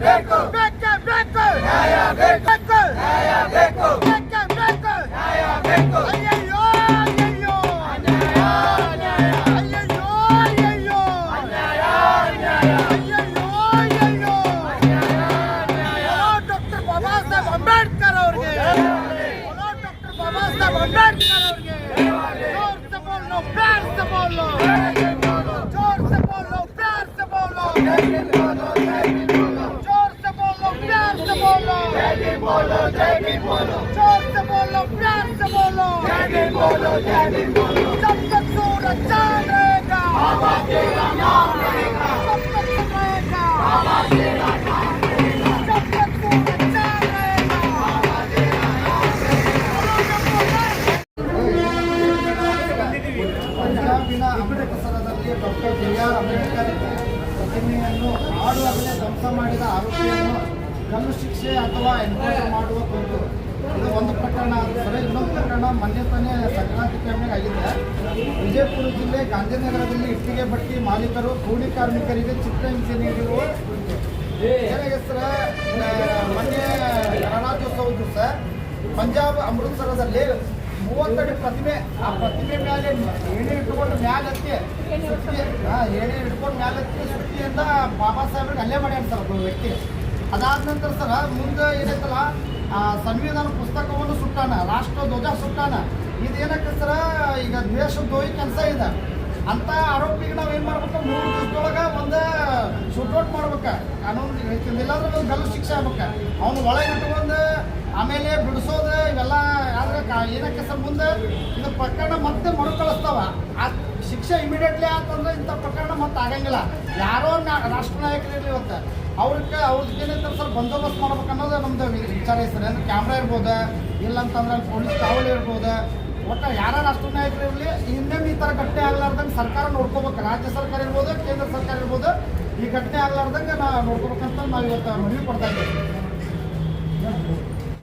ಬೇಕು ಬೇಕು ಬೇಕು ನ್ಯಾಯ ಬೇಕು ನ್ಯಾಯ ಬೇಕು ಬೇಕು ಬೇಕು ನ್ಯಾಯ ಬೇಕು ಅಯ್ಯಯ್ಯೋ ಅಯ್ಯಯ್ಯೋ ಅನ್ಯಾಯ ಅನ್ಯಾಯ ಅಯ್ಯಯ್ಯೋ ಅಯ್ಯಯ್ಯೋ ಅನ್ಯಾಯ ಅನ್ಯಾಯ ಅಯ್ಯಯ್ಯೋ ಅಯ್ಯಯ್ಯೋ ಅನ್ಯಾಯ ಅನ್ಯಾಯ ಡಾಕ್ಟರ್ ಬಾಬಾ ಸಾಹೇಬ್ ಅಂಬೇಡ್ಕರ್ ಅವರಿಗೆ ಡಾಕ್ಟರ್ ಬಾಬಾ ಸಾಹೇಬ್ ಅಂಬೇಡ್ಕರ್ ಅವರಿಗೆ ಜೋರ್ ತಗೊಂಡು ನಾವು ಪ್ಯಾರ್ಸ್ ತಗೊಂಡು ಜೋರ್ ತಗೊಂಡು ಪ್ಯಾರ್ಸ್ ತಗೊಂಡು जय भीम बोलो जोर से बोलो प्यार से बोलो जय भीम बोलो जय भीम बोलो जब तक सूरज चांद रहेगा बाबा तेरा नाम रहेगा जब तक रहेगा बाबा तेरा नाम रहेगा जब तक सूरज चांद रहेगा ಪಂಜಾಬಿನ ಅಮೃತಸರದಲ್ಲಿ ಡಾಕ್ಟರ್ ಬಿ ಆರ್ ಅಂಬೇಡ್ಕರ್ ಪ್ರತಿಮೆಯನ್ನು ಆಡುವಾಗಲೇ ಧ್ವಂಸ ಮಾಡಿದ ಆರೋಪಿಯನ್ನು ಗಲ್ಲು ಶಿಕ್ಷೆ ಅಥವಾ ಎನ್ಕೌಂಟರ್ ಮಾಡುವ ಕುರಿತು ಒಂದು ಪ್ರಕರಣ ಆದರೆ ಇನ್ನೊಂದು ಪ್ರಕರಣ ಮೊನ್ನೆ ತಾನೇ ಸಂಕ್ರಾಂತಿ ಆಗಿದೆ. ವಿಜಯಪುರ ಜಿಲ್ಲೆ ಗಾಂಧಿನಗರದಲ್ಲಿ ಇಟ್ಟಿಗೆ ಬಟ್ಟಿ ಮಾಲೀಕರು, ಕೂಲಿ ಕಾರ್ಮಿಕರಿಗೆ ಚಿತ್ರಹಿಂಸೆ ನೀಡಿರುವ ಏನಾಗಿದೆ ಸರ್ ಮೊನ್ನೆ ಗಣರಾಜ್ಯೋತ್ಸವ ದಿವಸ ಪಂಜಾಬ್ ಅಮೃತಸರದಲ್ಲಿ ಮೂವತ್ತಡಿ ಪ್ರತಿಮೆ, ಆ ಪ್ರತಿಮೆ ಮೇಲೆ ಏಣಿ ಇಟ್ಕೊಂಡು ಮ್ಯಾಲೆ ಹತ್ತಿ ಸುತ್ತಿ ಏಣಿ ಇಟ್ಕೊಂಡು ಮ್ಯಾಲೆ ಹತ್ತಿ ಸುತ್ತಿಯಿಂದ ಬಾಬಾ ಸಾಹೇಬ್ರಿಗೆ ಅಲ್ಲೇ ಮಾಡ್ಯಾನ ಸರ್ ಒಬ್ಬ ವ್ಯಕ್ತಿ. ಅದಾದ ನಂತರ ಸರ್ ಮುಂದೆ ಏನೈತಲ್ಲ ಸಂವಿಧಾನ ಪುಸ್ತಕವನ್ನು ಸುಟ್ಟಾನ, ರಾಷ್ಟ್ರ ಧ್ವಜ ಸುಟ್ಟಾನ. ಇದೇನಕ್ಕೆ ಸರ, ಈಗ ದ್ವೇಷ ದೋಹಿ ಕೆಲಸ ಇದೆ. ಅಂತ ಆರೋಪಿಗೆ ನಾವು ಏನು ಮಾಡ್ಬೇಕು? ಮೂರು ದಿವಸದೊಳಗೆ ಒಂದು ಶೂಟ್ಔಟ್ ಮಾಡ್ಬೇಕು. ಕಾನೂನು ಇಲ್ಲಾಂದ್ರೆ ಒಂದು ಗಲ್ಲು ಶಿಕ್ಷೆ ಆಗ್ಬೇಕು. ಅವ್ನು ಒಳಗೆ ಇಟ್ಕೊಂಡು, ಆಮೇಲೆ ಬಿಡಿಸೋದು, ಇವೆಲ್ಲ ಆದ್ರೆ ಏನಕ್ಕೆ ಸರ್ ಮುಂದೆ? ಇದು ಪ್ರಕರಣ ಮತ್ತೆ ಮರುಕಳಿಸ್ತಾವ. ಆ ಶಿಕ್ಷೆ ಇಮಿಡಿಯೇಟ್ಲಿ ಆತಂದ್ರೆ ಇಂಥ ಪ್ರಕರಣ ಮತ್ತೆ ಆಗಂಗಿಲ್ಲ. ಯಾರೋ ರಾಷ್ಟ್ರ ನಾಯಕರಿರಲಿ ಇವತ್ತು. ಅವ್ರಿಗೆ ಅವ್ರಿಗೆ ಏನಂತಾರೆ ಸರ್? ಬಂದೋಬಸ್ತ್ ಮಾಡ್ಬೇಕು ಅನ್ನೋದು ನಮ್ದು ವಿಚಾರ ಸರ್. ಅಂದ್ರೆ ಕ್ಯಾಮ್ರಾ ಇರ್ಬೋದು ಇಲ್ಲ ಅಂತಂದ್ರೆ ಪೊಲೀಸ್ ಕಾವಲು ಇರ್ಬೋದು. ಒಟ್ಟು ಯಾರು ಅಷ್ಟು ನಾಯಕರು ಇರಲಿ ಹಿಂದೆ ಈ ಥರ ಘಟನೆ ಆಗ್ಲಾರ್ದಂಗೆ ಸರ್ಕಾರ ನೋಡ್ಕೋಬೇಕು. ರಾಜ್ಯ ಸರ್ಕಾರ ಇರ್ಬೋದು, ಕೇಂದ್ರ ಸರ್ಕಾರ ಇರ್ಬೋದು, ಈ ಘಟನೆ ಆಗ್ಲಾರ್ದಂಗೆ ನಾ ನೋಡ್ಕೋಬೇಕಂತ ನಾವು ಇವತ್ತು ಮನವಿ ಕೊಡ್ತಾ ಇದ್ದೀವಿ.